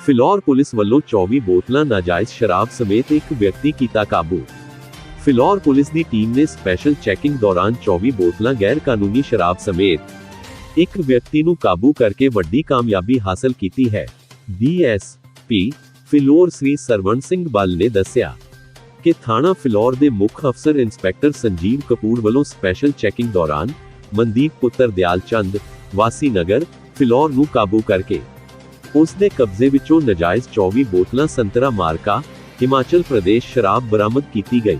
Phillaur police ਵੱਲੋਂ 24 ਬੋਤਲਾਂ ਨਾਜਾਇਜ਼ ਸ਼ਰਾਬ ਸਮੇਤ ਇੱਕ ਵਿਅਕਤੀ ਕੀਤਾ ਕਾਬੂ ਫਿਲੌਰ ਪੁਲਿਸ ਦੀ ਟੀਮ ਨੇ ਸਪੈਸ਼ਲ ਚੈਕਿੰਗ ਦੌਰਾਨ 24 ਬੋਤਲਾਂ ਗੈਰ ਕਾਨੂੰਨੀ ਸ਼ਰਾਬ ਸਮੇਤ ਇੱਕ ਵਿਅਕਤੀ ਨੂੰ ਕਾਬੂ ਕਰਕੇ ਵੱਡੀ ਕਾਮਯਾਬੀ ਹਾਸਲ ਕੀਤੀ ਹੈ ਡੀਐਸਪੀ ਫਿਲੌਰ ਸ੍ਰੀ ਸਰਵਣ ਸਿੰਘ ਬਲ ਨੇ ਦੱਸਿਆ ਕਿ ਥਾਣਾ ਫਿਲੌਰ ਦੇ ਮੁੱਖ ਅਫਸਰ ਇੰਸਪੈਕਟਰ ਸੰਜੀਵ ਕਪੂਰ ਵੱਲੋਂ ਸਪੈਸ਼ਲ ਚੈਕਿੰਗ ਦੌਰਾਨ ਮਨਦੀਪ ਪੁੱਤਰ ਦਿਆਲ ਚੰਦ ਵਾਸੀ ਨਗਰ ਫਿਲੌਰ ਨੂੰ ਕਾਬੂ ਕਰਕੇ ਉਸ ਦੇ ਕਬਜ਼ੇ ਵਿੱਚੋਂ ਨਜਾਇਜ਼ 24 ਬੋਤਲਾਂ ਸੰਤਰਾ ਮਾਰਕਾ, ਹਿਮਾਚਲ ਪ੍ਰਦੇਸ਼ ਸ਼ਰਾਬ ਬਰਾਮਦ ਕੀਤੀ ਗਈ।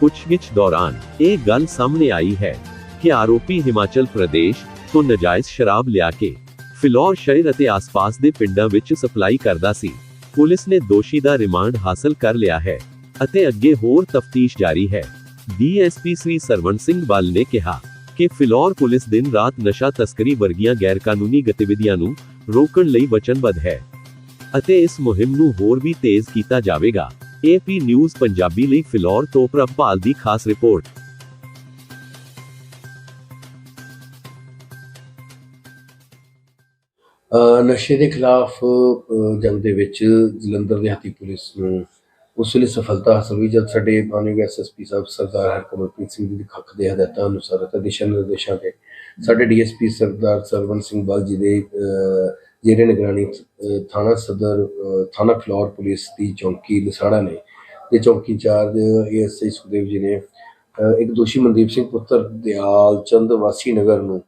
ਪੁੱਛਗਿੱਛ ਦੌਰਾਨ ਇਹ ਗੱਲ ਸਾਹਮਣੇ ਆਈ ਹੈ ਕਿ ਆਰੋਪੀ ਹਿਮਾਚਲ ਪ੍ਰਦੇਸ਼ ਤੋਂ ਨਜਾਇਜ਼ ਸ਼ਰਾਬ ਲਿਆ ਕੇ ਫਿਲੌਰ ਸ਼ਹਿਰ ਅਤੇ ਆਸ-ਪਾਸ ਦੇ ਪਿੰਡਾਂ ਵਿੱਚ ਸਪਲਾਈ ਕਰਦਾ ਸੀ। ਪੁਲਿਸ ਨੇ ਦੋਸ਼ੀ ਦਾ ਰਿਮਾਂਡ ਹਾਸਲ ਕਰ ਲਿਆ ਹੈ ਅਤੇ ਅੱਗੇ ਹੋਰ ਤਫਤੀਸ਼ ਜਾਰੀ ਹੈ। ਡੀਐਸਪੀ ਸ੍ਰੀ ਸਰਵਣ ਸਿੰਘ ਬਲ ਨੇ ਕਿਹਾ। ਕਿ ਫਿਲੌਰ ਪੁਲਿਸ ਦਿਨ ਰਾਤ ਨਸ਼ਾ ਤਸਕਰੀ ਵਰਗੀਆਂ ਗੈਰਕਾਨੂੰਨੀ ਗਤੀਵਿਧੀਆਂ ਨੂੰ ਰੋਕਣ ਲਈ ਵਚਨਬੱਧ ਹੈ ਅਤੇ ਇਸ ਮੁਹਿੰਮ ਨੂੰ ਹੋਰ ਵੀ ਤੇਜ਼ ਕੀਤਾ ਜਾਵੇਗਾ। ਏਪੀ ਨਿਊਜ਼ ਪੰਜਾਬੀ ਲਈ ਫਿਲੌਰ ਤੋਂ ਪ੍ਰਭਪਾਲ ਦੀ ਖਾਸ ਰਿਪੋਰਟ। ਨਸ਼ੇ ਦੇ ਖਿਲਾਫ ਜੰਗ ਦੇ ਵਿੱਚ ਜਲੰਧਰ ਦਿਹਾਤੀ ਪੁਲਿਸ ਨੂੰ ਉਸ ਲਈ ਸਫਲਤਾ ਹਾਸਲ ਹੋਈ ਜਦ ਸਾਡੇ ਮਾਨਯੋਗ ਐਸਐਸਪੀ ਸਾਹਿਬ ਸਰਦਾਰ ਹਰਕਮਲਪ੍ਰੀਤ ਸਿੰਘ ਜੀ ਦੇ ਖੱਖ ਦੇ ਹਦਾਇਤਾਂ ਅਨੁਸਾਰ ਅਤੇ ਦਿਸ਼ਾ ਨਿਰਦੇਸ਼ਾਂ ਤੇ ਸਾਡੇ ਡੀਐਸਪੀ ਸਰਦਾਰ ਸਰਵਨ ਸਿੰਘ ਬਲ ਜੀ ਦੇ ਅ, ਨਿਗਰਾਨੀ ਥਾਣਾ ਸਦਰ ਥਾਣਾ ਫਲੋਰ ਪੁਲਿਸ ਦੀ ਚੌਂਕੀ ਲਸਾੜਾ ਨੇ। ਦੇ ਚੌਂਕੀ ਇੰਚਾਰਜ ਏਐਸਆਈ ਸੁਖਦੇਵ ਜੀ ਨੇ ਇੱਕ ਦੋਸ਼ੀ ਮਨਦੀਪ ਸਿੰਘ ਪੁੱਤਰ ਦਿਆਲ ਚੰਦ ਵਾਸੀ ਨਗਰ ਨੂੰ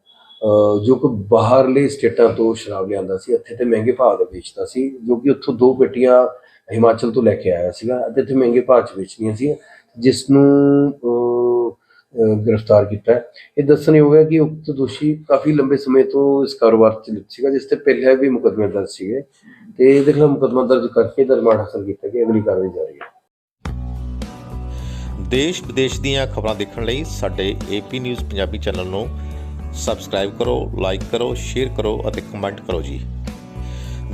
ਜੋ ਕਿ ਬਾਹਰਲੇ ਸਟੇਟਾਂ ਤੋਂ ਸ਼ਰਾਬ ਲਿਆਂਦਾ ਸੀ ਇੱਥੇ ਤੇ ਮਹਿੰਗੇ ਭਾਅ ਦਾ ਵੇਚਦਾ ਸੀ ਜੋ ਕਿ ਉੱਥੋਂ ਦੋ ਪੇਟੀਆਂ ਹਿਮਾਚਲ ਤੋਂ ਲੈ ਕੇ ਆਇਆ ਸੀਗਾ ਅਤੇ ਇੱਥੇ ਮਹਿੰਗੇ ਭਾਅ 'ਚ ਵੇਚਣੀਆਂ ਸੀ ਜਿਸ ਨੂੰ ਗ੍ਰਿਫਤਾਰ ਕੀਤਾ ਇਹ ਦੱਸਣਯੋਗ ਹੈ ਕਿ ਉਕਤ ਦੋਸ਼ੀ ਕਾਫੀ ਲੰਬੇ ਸਮੇਂ ਤੋਂ ਇਸ ਕਾਰੋਬਾਰ 'ਚ ਲਿਪਤ ਸੀਗਾ, ਜਿਸ ਤੇ ਪਹਿਲਾਂ ਵੀ ਮੁਕੱਦਮੇ ਦਰਜ ਸੀਗੇ ਤੇ ਇਹਦੇ ਖਿਲਾਫ ਮੁਕੱਦਮਾ ਦਰਜ ਕਰਕੇ ਦਰਮਾਨ ਹਾਸਲ ਕੀਤਾ ਕਿ ਅਗਲੀ ਕਾਰਵਾਈ ਜਾਰੀ ਹੈ। ਦੇਸ਼ ਵਿਦੇਸ਼ ਦੀਆਂ ਖਬਰਾਂ ਦੇਖਣ ਲਈ ਸਾਡੇ ਏਪੀ ਨਿਊਜ਼ ਪੰਜਾਬੀ ਚੈਨਲ ਨੂੰ ਸਬਸਕ੍ਰਾਈਬ ਕਰੋ ਲਾਈਕ ਕਰੋ ਸ਼ੇਅਰ ਕਰੋ ਅਤੇ ਕਮੈਂਟ ਕਰੋ ਜੀ।